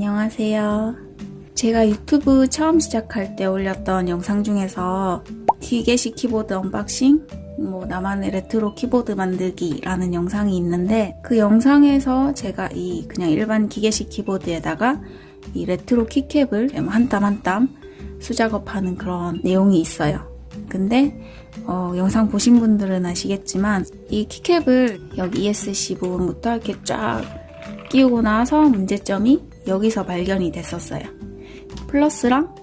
안녕하세요. 제가 유튜브 처음 시작할 때 올렸던 영상 중에서 기계식 키보드 언박싱, 뭐 나만의 레트로 키보드 만들기라는 영상이 있는데 그 영상에서 제가 이 그냥 일반 기계식 키보드에다가 이 레트로 키캡을 한땀 한 땀 수작업하는 그런 내용이 있어요. 근데 어, 영상 보신 분들은 아시겠지만 이 키캡을 여기 ESC 부분부터 이렇게 쫙 끼우고 나서 문제점이 여기서 발견이 됐었어요. 플러스랑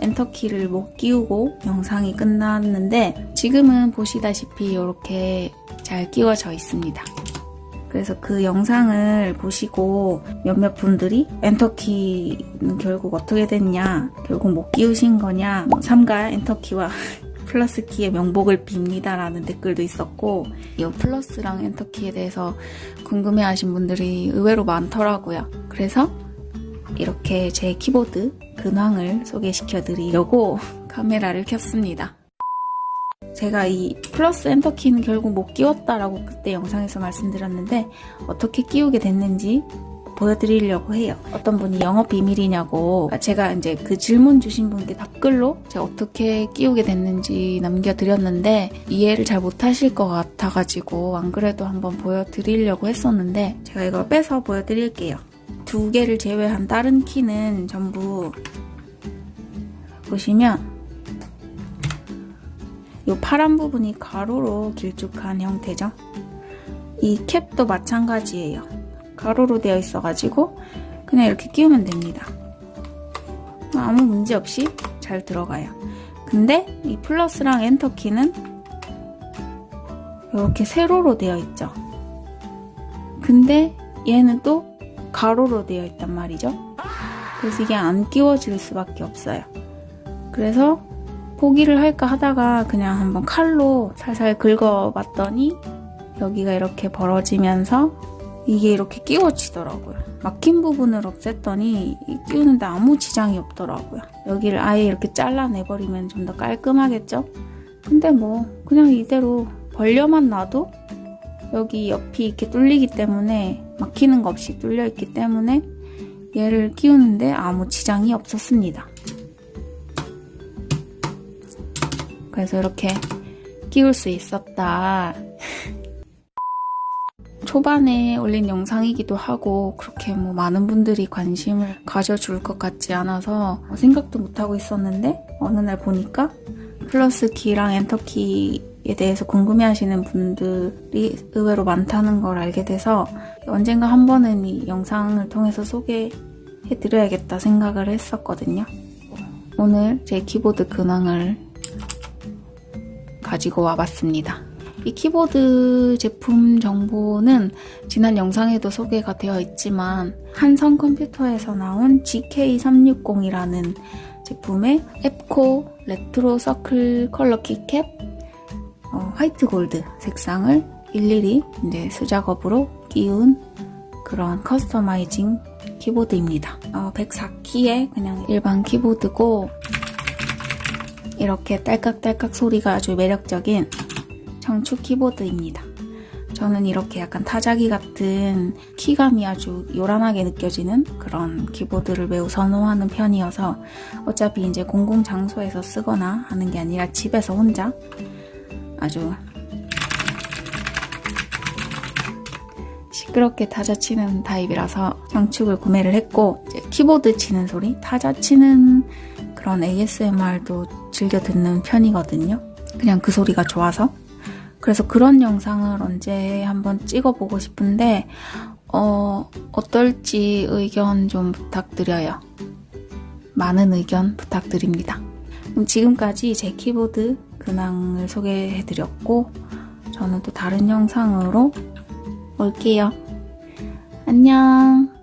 엔터키를 못 끼우고 영상이 끝났는데 지금은 보시다시피 이렇게 잘 끼워져 있습니다. 그래서 그 영상을 보시고 몇몇 분들이 엔터키는 결국 어떻게 됐냐, 결국 못 끼우신 거냐, 뭐 삼가 엔터키와 플러스 키의 명복을 빕니다라는 댓글도 있었고 이 플러스랑 엔터키에 대해서 궁금해하신 분들이 의외로 많더라고요. 그래서 이렇게 제 키보드 근황을 소개시켜 드리려고 카메라를 켰습니다. 제가 이 플러스 엔터키는 결국 못 끼웠다라고 그때 영상에서 말씀드렸는데 어떻게 끼우게 됐는지 보여드리려고 해요. 어떤 분이 영업 비밀이냐고 제가 이제 그 질문 주신 분께 답글로 제가 어떻게 끼우게 됐는지 남겨드렸는데 이해를 잘 못하실 것 같아가지고 안 그래도 한번 보여드리려고 했었는데 제가 이걸 빼서 보여드릴게요. 두 개를 제외한 다른 키는 전부 보시면 이 파란 부분이 가로로 길쭉한 형태죠. 이 캡도 마찬가지예요. 가로로 되어 있어가지고 그냥 이렇게 끼우면 됩니다. 아무 문제 없이 잘 들어가요. 근데 이 플러스랑 엔터 키는 이렇게 세로로 되어 있죠. 근데 얘는 또 가로로 되어 있단 말이죠. 그래서 이게 안 끼워질 수밖에 없어요. 그래서 포기를 할까 하다가 그냥 한번 칼로 살살 긁어봤더니 여기가 이렇게 벌어지면서 이게 이렇게 끼워지더라고요. 막힌 부분을 없앴더니 끼우는데 아무 지장이 없더라고요. 여기를 아예 이렇게 잘라내버리면 좀 더 깔끔하겠죠? 근데 뭐 그냥 이대로 벌려만 놔도 여기 옆이 이렇게 뚫리기 때문에 막히는 거 없이 뚫려 있기 때문에 얘를 끼우는데 아무 지장이 없었습니다. 그래서 이렇게 끼울 수 있었다. 초반에 올린 영상이기도 하고 그렇게 뭐 많은 분들이 관심을 가져줄 것 같지 않아서 생각도 못하고 있었는데 어느 날 보니까 플러스 키랑 엔터키 에 대해서 궁금해하시는 분들이 의외로 많다는 걸 알게 돼서 언젠가 한 번은 이 영상을 통해서 소개해드려야겠다 생각을 했었거든요. 오늘 제 키보드 근황을 가지고 와봤습니다. 이 키보드 제품 정보는 지난 영상에도 소개가 되어 있지만 한성 컴퓨터에서 나온 GK360이라는 제품의 앱코 레트로 서클 컬러 키캡 어, 화이트 골드 색상을 일일이 이제 수작업으로 끼운 그런 커스터마이징 키보드입니다. 어, 104키의 그냥 일반 키보드고 이렇게 딸깍딸깍 소리가 아주 매력적인 청축 키보드입니다. 저는 이렇게 약간 타자기 같은 키감이 아주 요란하게 느껴지는 그런 키보드를 매우 선호하는 편이어서 어차피 이제 공공 장소에서 쓰거나 하는 게 아니라 집에서 혼자 아주 시끄럽게 타자 치는 타입이라서 청축을 구매를 했고 키보드 치는 소리, 타자 치는 그런 ASMR도 즐겨 듣는 편이거든요. 그냥 그 소리가 좋아서. 그래서 그런 영상을 언제 한번 찍어보고 싶은데, 어, 어떨지 의견 좀 부탁드려요. 많은 의견 부탁드립니다. 지금까지 제 키보드 근황을 소개해드렸고, 저는 또 다른 영상으로 올게요. 안녕.